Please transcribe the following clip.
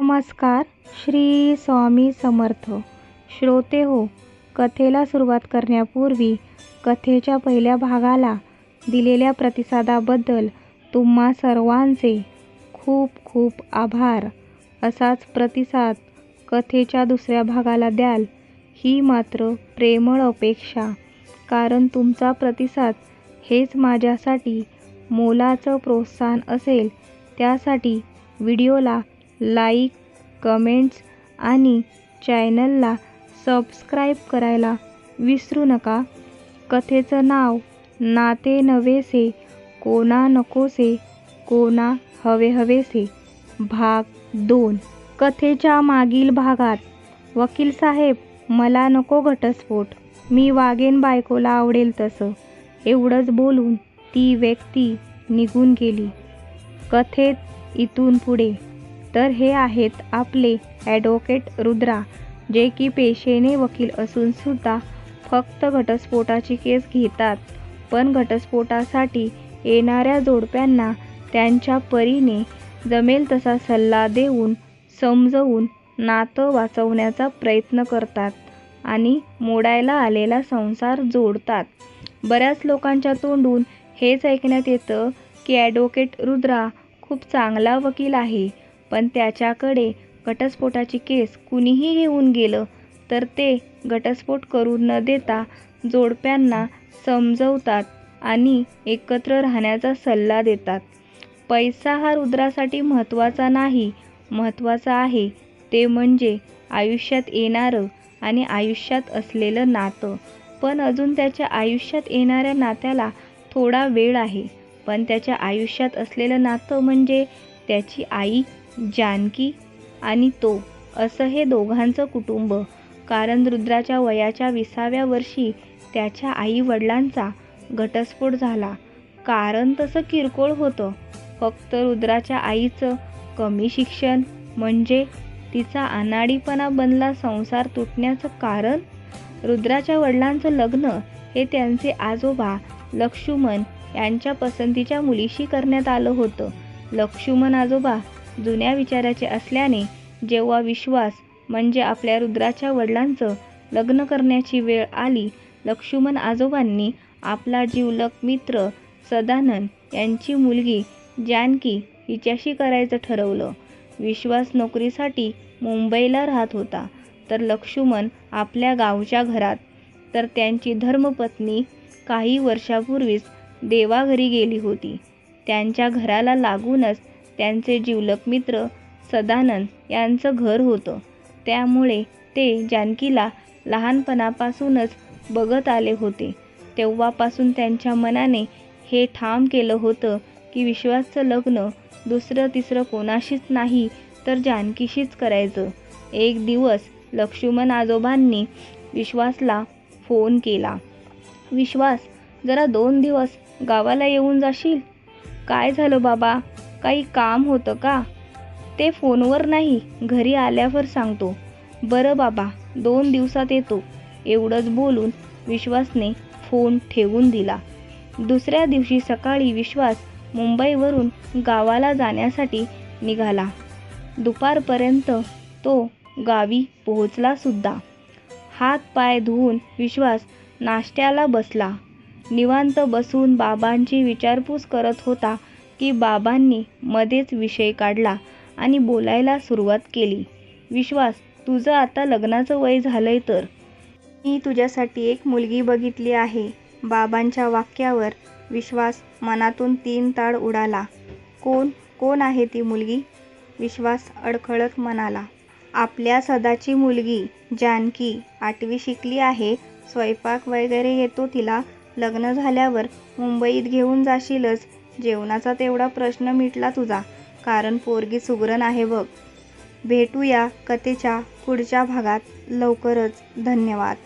नमस्कार श्री स्वामी समर्थ. श्रोते हो कथेला सुरुवात करण्यापूर्वी कथेच्या पहिल्या भागाला दिलेल्या प्रतिसादाबद्दल तुम्हा सर्वांचे खूप खूप आभार. असाच प्रतिसाद कथेच्या दुसऱ्या भागाला द्याल ही मात्र प्रेमळ अपेक्षा. कारण तुमचा प्रतिसाद हेच माझ्यासाठी मोलाचं प्रोत्साहन असेल त्यासाठी व्हिडिओला लाईक कमेंट्स आणि चॅनलला सबस्क्राईब करायला विसरू नका. कथेचं नाव नाते नवेसे कोणा नकोसे कोणा हवे हवेसे. भाग दोन. कथेच्या मागील भागात वकील साहेब मला नको घटस्फोट. मी वागेन बायकोला आवडेल तसं. एवढंच बोलून ती व्यक्ती निघून गेली. कथेत इथून पुढे. तर हे आहेत आपले ॲडव्होकेट रुद्रा जे की पेशेने वकील असून सुद्धा फक्त घटस्फोटाची केस घेतात. पण घटस्फोटासाठी येणाऱ्या जोडप्यांना त्यांच्या परीने जमेल तसा सल्ला देऊन समजवून नातं वाचवण्याचा प्रयत्न करतात आणि मोडायला आलेला संसार जोडतात. बऱ्याच लोकांच्या तोंडून हेच ऐकण्यात येतं की ॲडव्होकेट रुद्रा खूप चांगला वकील आहे. पण त्याच्याकडे घटस्फोटाची केस कुणीही घेऊन गेलं तर ते घटस्फोट करू न देता जोडप्यांना समजवतात आणि एकत्र राहण्याचा सल्ला देतात. पैसा हा रुद्रासाठी महत्त्वाचा नाही महत्त्वाचा आहे. ते म्हणजे आयुष्यात येणारं आणि आयुष्यात असलेलं नातं. पण अजून त्याच्या आयुष्यात येणाऱ्या नात्याला थोडा वेळ आहे. पण त्याच्या आयुष्यात असलेलं नातं म्हणजे त्याची आई जानकी आणि तो असं हे दोघांचं कुटुंब. कारण रुद्राच्या वयाच्या विसाव्या वर्षी त्याच्या आई वडिलांचा घटस्फोट झाला. कारण तसं किरकोळ होतं. फक्त रुद्राच्या आईचं कमी शिक्षण म्हणजे तिचा अनाडीपणा बनला संसार तुटण्याचं कारण? रुद्राच्या वडिलांचं लग्न हे त्यांचे आजोबा लक्ष्मण यांच्या पसंतीच्या मुलीशी करण्यात आलं होतं. लक्ष्मण आजोबा जुन्या विचाराचे असल्याने जेव्हा विश्वास म्हणजे आपल्या रुद्राच्या वडिलांचं लग्न करण्याची वेळ आली लक्ष्मण आजोबांनी आपला जिवलग मित्र सदानंद यांची मुलगी जानकी हिच्याशी करायचं ठरवलं. विश्वास नोकरीसाठी मुंबईला राहत होता. तर लक्ष्मण आपल्या गावच्या घरात. तर त्यांची धर्मपत्नी काही वर्षापूर्वीच देवाघरी गेली होती. त्यांच्या घराला लागूनच त्यांचे जिवलग मित्र सदानंद यांचं घर होतं. त्यामुळे ते जानकीला लहानपणापासूनच बघत आले होते. तेव्हापासून त्यांच्या मनाने हे ठाम केलं होतं की विश्वासचं लग्न दुसरं तिसरं कोणाशीच नाही तर जानकीशीच करायचं. एक दिवस लक्ष्मण आजोबांनी विश्वासला फोन केला. विश्वास जरा दोन दिवस गावाला येऊन जाशील? काय झालं बाबा? काही काम होतं का? ते फोनवर नाही घरी आल्यावर सांगतो. बरं बाबा दोन दिवसात येतो. एवढंच बोलून विश्वासने फोन ठेवून दिला. दुसऱ्या दिवशी सकाळी विश्वास मुंबईवरून गावाला जाण्यासाठी निघाला. दुपारपर्यंत तो गावी पोहोचला सुद्धा. हात पाय धुवून विश्वास नाश्त्याला बसला. निवांत बसून बाबांची विचारपूस करत होता की बाबांनी मध्येच विषय काढला आणि बोलायला सुरुवात केली. विश्वास तुझं आता लग्नाचं वय झालंय तर? मी तुझ्यासाठी एक मुलगी बघितली आहे. बाबांच्या वाक्यावर विश्वास मनातून तीन ताड उडाला. कोण कोण आहे ती मुलगी? विश्वास अडखळत म्हणाला. आपल्या सदाची मुलगी जानकी आठवी शिकली आहे स्वयंपाक वगैरे येतो तिला लग्न झाल्यावर मुंबईत घेऊन जाशीलच जेवणाचा तेवढा प्रश्न मिटला तुझा. कारण पोरगी सुगरण आहे बघ. भेटूया कथेच्या पुढच्या भागात. लवकरच. धन्यवाद.